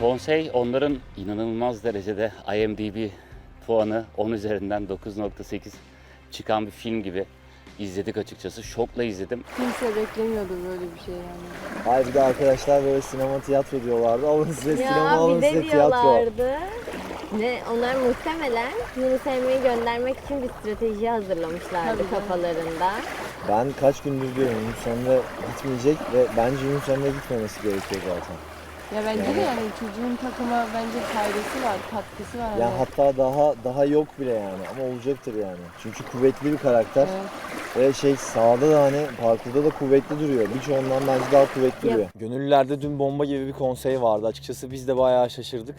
Konsey onların inanılmaz derecede IMDb puanı 10 üzerinden 9.8 çıkan bir film gibi izledik açıkçası. Şokla izledim. Kimse beklemiyordu böyle bir şey yani. Hayır bir de arkadaşlar böyle sinema tiyatro diyorlardı. Alın size sinema Ya alın bir de size tiyatro. Ne, onlar muhtemelen Yunus Emre'yi göndermek için bir strateji hazırlamışlardı Tabii kafalarında. Ben kaç gündür diyorum Yunus Emre gitmeyecek ve bence Yunus Emre gitmemesi gerekiyor zaten. Ya bence Yani- de yani çocuğun takıma bence faydası var, katkısı var. Ya hani. hatta daha daha yok bile yani ama olacaktır yani. Çünkü kuvvetli bir karakter Evet. ve şey sahada da hani parkurda da kuvvetli duruyor. Birçoğundan bence daha kuvvetli Ya- duruyor. Gönüllülerde dün bomba gibi bir konsey vardı. Açıkçası biz de bayağı şaşırdık.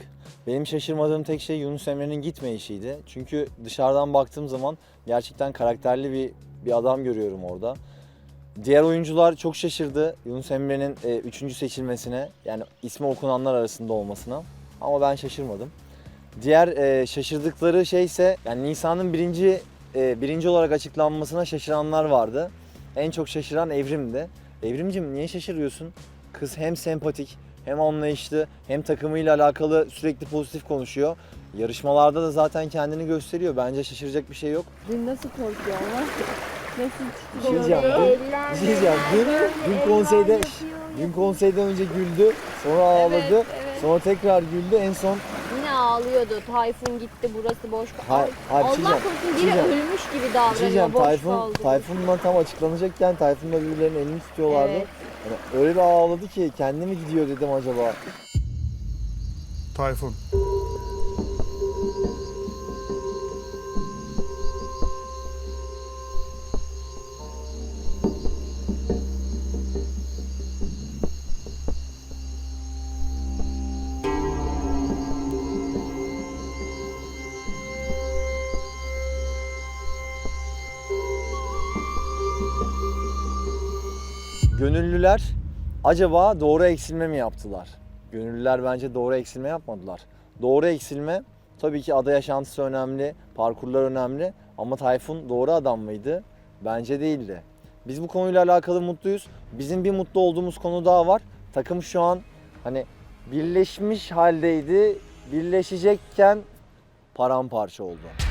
Benim şaşırmadığım tek şey Yunus Emre'nin gitmeyişiydi. Çünkü dışarıdan baktığım zaman gerçekten karakterli bir bir adam görüyorum orada. Diğer oyuncular çok şaşırdı Yunus Emre'nin e, üçüncü seçilmesine. Yani ismi okunanlar arasında olmasına. Ama ben şaşırmadım. Diğer e, şaşırdıkları şey ise yani Nisan'ın birinci e, birinci olarak açıklanmasına şaşıranlar vardı. En çok şaşıran Evrim'di. Evrimcim niye şaşırıyorsun? Kız hem sempatik hem anlayışlı hem takımıyla alakalı sürekli pozitif konuşuyor. Yarışmalarda da zaten kendini gösteriyor. Bence şaşıracak bir şey yok. Dün nasıl korkuyor ama? Nasıl Bir şey diyeceğim. Dün- Eller, bir şey diyeceğim. Dün- dün konseyde- Dün konseyden önce güldü, sonra ağladı, Evet, evet. sonra tekrar güldü. En son Yine ağlıyordu. Tayfun gitti burası boş kaldı. Hayır, hayır, bir şey Allah diyeceğim. korusun Bir şey biri diyeceğim. ölmüş gibi bir şey davranıyor. diyeceğim. boş Tayfun, kaldı. Tayfun'la tam açıklanacakken Tayfun'la birbirlerinin elini tutuyorlardı. Evet. Yani öyle bir ağladı ki kendi mi gidiyor dedim acaba. Tayfun. Gönüllüler acaba doğru eksilme mi yaptılar? Gönüllüler bence doğru eksilme yapmadılar. Doğru eksilme tabii ki ada yaşantısı önemli, parkurlar önemli ama Tayfun doğru adam mıydı? Bence değildi. Biz bu konuyla alakalı mutluyuz. Bizim bir mutlu olduğumuz konu daha var. Takım şu an hani birleşmiş haldeydi. Birleşecekken paramparça oldu.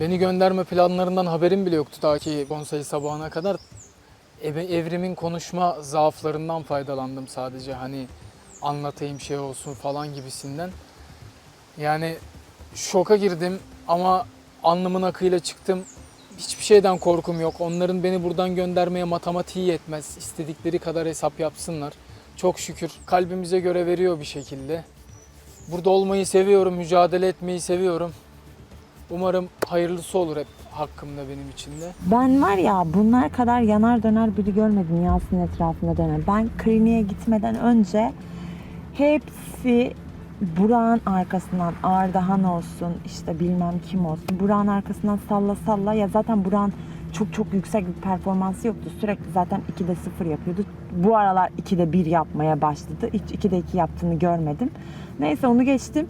Beni gönderme planlarından haberim bile yoktu ta ki konsey sabahına kadar. Evrimin konuşma zaaflarından faydalandım sadece hani anlatayım şey olsun falan gibisinden. Yani şoka girdim ama alnımın akıyla çıktım. Hiçbir şeyden korkum yok. Onların beni buradan göndermeye matematiği yetmez. İstedikleri kadar hesap yapsınlar. Çok şükür kalbimize göre veriyor bir şekilde. Burada olmayı seviyorum, mücadele etmeyi seviyorum. Umarım hayırlısı olur hep hakkımda benim için de. Ben var ya bunlar kadar yanar döner biri görmedim Yasin etrafında dönen. Ben kliniğe gitmeden önce hepsi Burak'ın arkasından Ardahan olsun işte bilmem kim olsun. Burak'ın arkasından salla salla ya zaten Burak'ın çok çok yüksek bir performansı yoktu. Sürekli zaten 2'de 0 yapıyordu. Bu aralar 2'de 1 yapmaya başladı. Hiç 2'de 2 yaptığını görmedim. Neyse onu geçtim.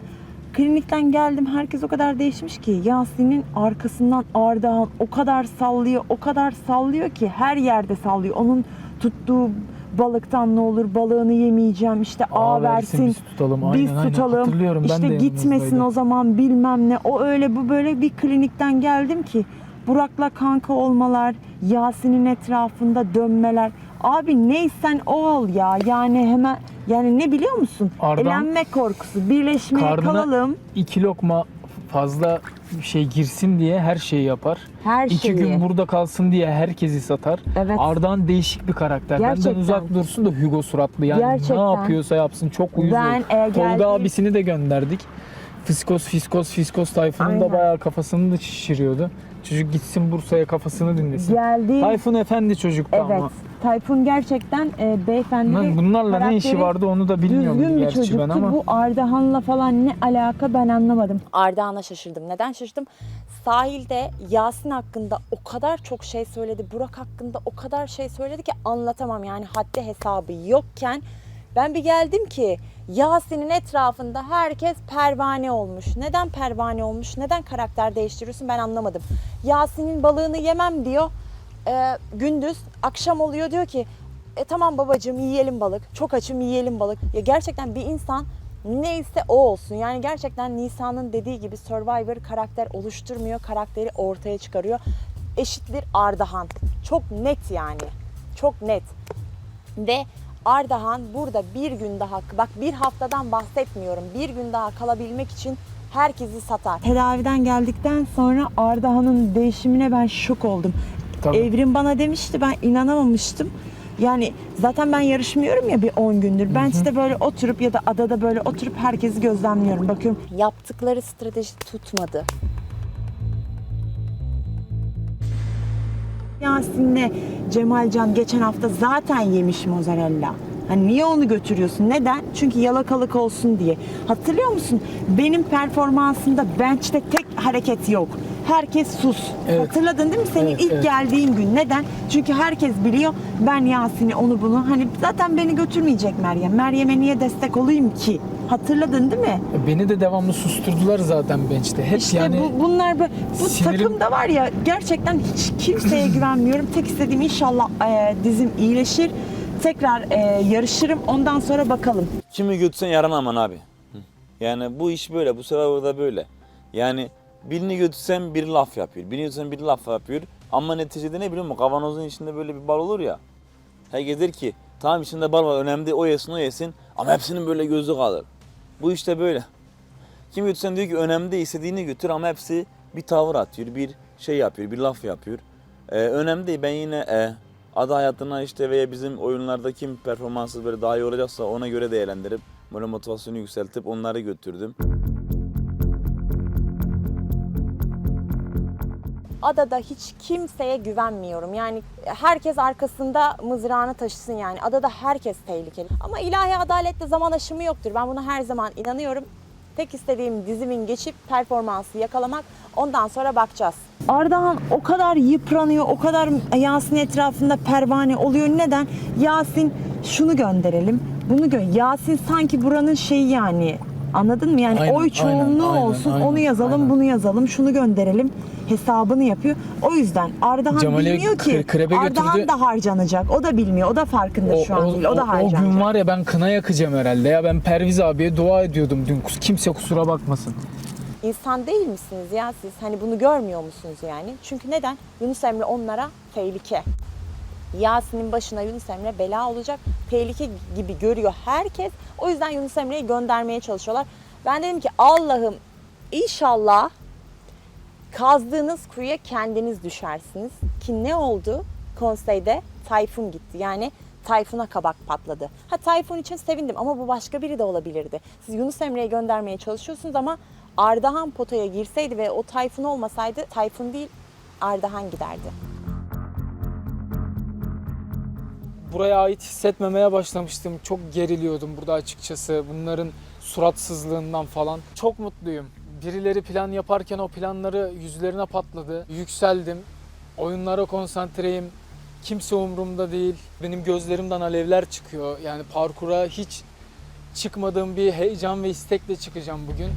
Klinikten geldim. Herkes o kadar değişmiş ki Yasin'in arkasından Ardahan o kadar sallıyor, o kadar sallıyor ki her yerde sallıyor. Onun tuttuğu balıktan ne olur balığını yemeyeceğim işte A, versin, biz tutalım. biz tutalım Hatırlıyorum ben işte gitmesin o zaman bilmem ne o öyle bu böyle bir klinikten geldim ki Burak'la kanka olmalar Yasin'in etrafında dönmeler abi neysen o ol ya yani hemen yani ne biliyor musun Ardan- elenme korkusu birleşmeye Karnına- kalalım İki lokma fazla bir şey girsin diye her şeyi yapar. her İki şeyi gün burada kalsın diye herkesi satar. evet Ardahan değişik bir karakter. Gerçekten. Benden uzak dursun da Hugo suratlı. Yani Gerçekten. ne yapıyorsa yapsın çok uyuz ben e, Tolga geldiğim- abisini de gönderdik. Fiskos, Fiskos, Fiskos Tayfun'un da Aynen. bayağı kafasını da şişiriyordu. Çocuk gitsin Bursa'ya kafasını dinlesin. geldiğim Tayfun efendi çocuktu evet ama. Tayfun gerçekten e, beyefendi Lan bunlarla ne işi karakteri vardı onu da bilmiyorum düzgün bir gerçi ben çocuktu. ama. Bu Ardahan'la falan ne alaka ben anlamadım. Ardahan'a şaşırdım. Neden şaşırdım? Sahilde Yasin hakkında o kadar çok şey söyledi. Burak hakkında o kadar şey söyledi ki anlatamam. Yani haddi hesabı yokken Ben bir geldim ki Yasin'in etrafında herkes pervane olmuş. Neden pervane olmuş? Neden karakter değiştiriyorsun? Ben anlamadım. Yasin'in balığını yemem diyor. Ee, gündüz akşam oluyor diyor ki e tamam babacığım yiyelim balık. Çok açım yiyelim balık. Ya gerçekten bir insan neyse o olsun. Yani gerçekten Nisa'nın dediği gibi Survivor karakter oluşturmuyor. Karakteri ortaya çıkarıyor. Eşittir Ardahan. Çok net yani. Çok net. Ve Ardahan burada bir gün daha, bak bir haftadan bahsetmiyorum. Bir gün daha kalabilmek için herkesi satar. Tedaviden geldikten sonra Ardahan'ın değişimine ben şok oldum. Tabii. Evrim bana demişti ben inanamamıştım. Yani zaten ben yarışmıyorum ya bir 10 gündür. Ben işte böyle oturup ya da adada böyle oturup herkesi gözlemliyorum. Bakıyorum Yaptıkları strateji tutmadı. Yasin'le Cemalcan geçen hafta zaten yemiş mozzarella. Hani niye onu götürüyorsun? Neden? Çünkü yalakalık olsun diye. Hatırlıyor musun? Benim performansımda bench'te tek hareket yok. Herkes sus. Evet. Hatırladın değil mi senin Evet, ilk evet. geldiğin gün? Neden? Çünkü herkes biliyor ben Yasin'i onu bunu hani zaten beni götürmeyecek Meryem. Meryem'e niye destek olayım ki? Hatırladın değil mi? Beni de devamlı susturdular zaten bench'te. Hep İşte yani bu, bunlar böyle, bu sinirim- takımda var ya gerçekten hiç kimseye güvenmiyorum. Tek istediğim inşallah e, dizim iyileşir. Tekrar e, yarışırım. Ondan sonra bakalım. Kimi götürsen yaran aman abi. Yani bu iş böyle, bu sefer orada böyle. Yani birini götürsen bir laf yapıyor, birini götürsen bir laf yapıyor. Ama neticede ne biliyor musun? Kavanozun içinde böyle bir bal olur ya. Herkes der ki tamam içinde bal var önemli o yesin o yesin ama hepsinin böyle gözü kalır. Bu işte böyle. Kim götürsen diyor ki önemli değil istediğini götür ama hepsi bir tavır atıyor, bir şey yapıyor, bir laf yapıyor. Ee, önemli değil ben yine e, ada hayatına işte veya bizim oyunlarda kim performansı böyle daha iyi olacaksa ona göre değerlendirip böyle motivasyonu yükseltip onları götürdüm. Adada hiç kimseye güvenmiyorum. Yani herkes arkasında mızrağını taşısın yani. Adada herkes tehlikeli. Ama ilahi adalette zaman aşımı yoktur. Ben buna her zaman inanıyorum. Tek istediğim dizimin geçip performansı yakalamak. Ondan sonra bakacağız. Ardahan o kadar yıpranıyor, o kadar Yasin etrafında pervane oluyor. Neden? Yasin şunu gönderelim, bunu gö Yasin sanki buranın şeyi yani. Anladın mı? Yani Aynen, oy çoğunluğu aynen, aynen, olsun, aynen, onu yazalım, aynen. bunu yazalım, şunu gönderelim hesabını yapıyor. O yüzden Ardahan Cemal'i bilmiyor ki kre- krebe Ardahan götürdü. da harcanacak. O da bilmiyor. O da farkında şu an değil. O da o harcanacak. gün var ya ben kına yakacağım herhalde ya ben Perviz abiye dua ediyordum dün kimse kusura bakmasın. İnsan değil misiniz ya siz? Hani bunu görmüyor musunuz yani? Çünkü neden? Yunus Emre onlara tehlike. Yasin'in başına Yunus Emre bela olacak. Tehlike gibi görüyor herkes. O yüzden Yunus Emre'yi göndermeye çalışıyorlar. Ben dedim ki Allah'ım inşallah kazdığınız kuyuya kendiniz düşersiniz. Ki ne oldu? Konseyde Tayfun gitti. Yani Tayfun'a kabak patladı. Ha Tayfun için sevindim ama bu başka biri de olabilirdi. Siz Yunus Emre'yi göndermeye çalışıyorsunuz ama Ardahan potaya girseydi ve o Tayfun olmasaydı Tayfun değil Ardahan giderdi. Buraya ait hissetmemeye başlamıştım. Çok geriliyordum burada açıkçası. Bunların suratsızlığından falan. Çok mutluyum. Birileri plan yaparken o planları yüzlerine patladı. Yükseldim. Oyunlara konsantreyim. Kimse umurumda değil. Benim gözlerimden alevler çıkıyor. Yani parkura hiç çıkmadığım bir heyecan ve istekle çıkacağım bugün.